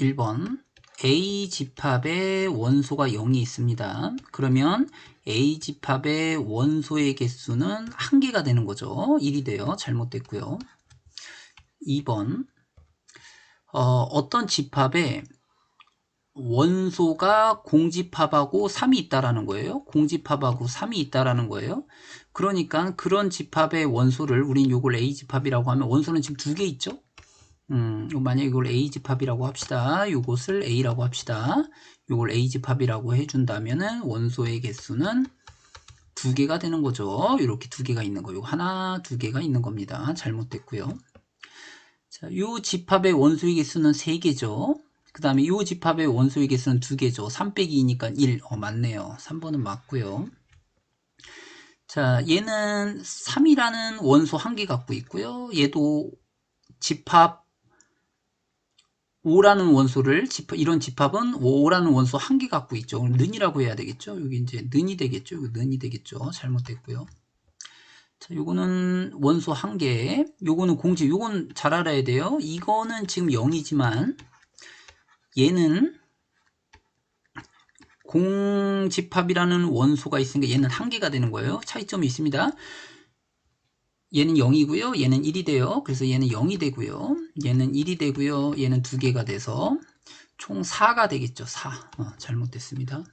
1번 A 집합의 원소가 0이 있습니다. 그러면 A 집합의 원소의 개수는 한 개가 되는 거죠. 1이 돼요. 잘못됐고요. 2번 어, 떤 집합에 원소가 공집합하고 3이 있다라는 거예요. 공집합하고 3이 있다라는 거예요. 그러니까 그런 집합의 원소를 우린 요걸 A 집합이라고 하면 원소는 지금 두 개 있죠. 음, 만약에 이걸 A 집합이라고 합시다. 요것을 A라고 합시다. 요걸 A 집합이라고 해준다면은 원소의 개수는 두 개가 되는 거죠. 이렇게 두 개가 있는 거요. 하나, 두 개가 있는 겁니다. 잘못됐고요. 자, 요 집합의 원소의 개수는 세 개죠. 그 다음에 요 집합의 원소의 개수는 두 개죠. 3 빼기 2니까 1. 어, 맞네요. 3번은 맞고요. 자, 얘는 3이라는 원소 한 개 갖고 있고요. 얘도 집합 5라는 원소를 집합, 이런 집합은 5라는 원소 한 개 갖고 있죠. 는이라고 해야 되겠죠. 여기 이제 는이 되겠죠. 여기 는이 되겠죠. 잘못됐고요. 자, 요거는 원소 한 개. 요거는 공지. 요건 잘 알아야 돼요. 이거는 지금 0이지만 얘는 공집합이라는 원소가 있으니까 얘는 한 개가 되는 거예요. 차이점이 있습니다. 얘는 0이고요. 얘는 1이 돼요. 그래서 얘는 0이 되고요. 얘는 1이 되고요. 얘는 두 개가 돼서 총 4가 되겠죠. 4. 어, 잘못됐습니다.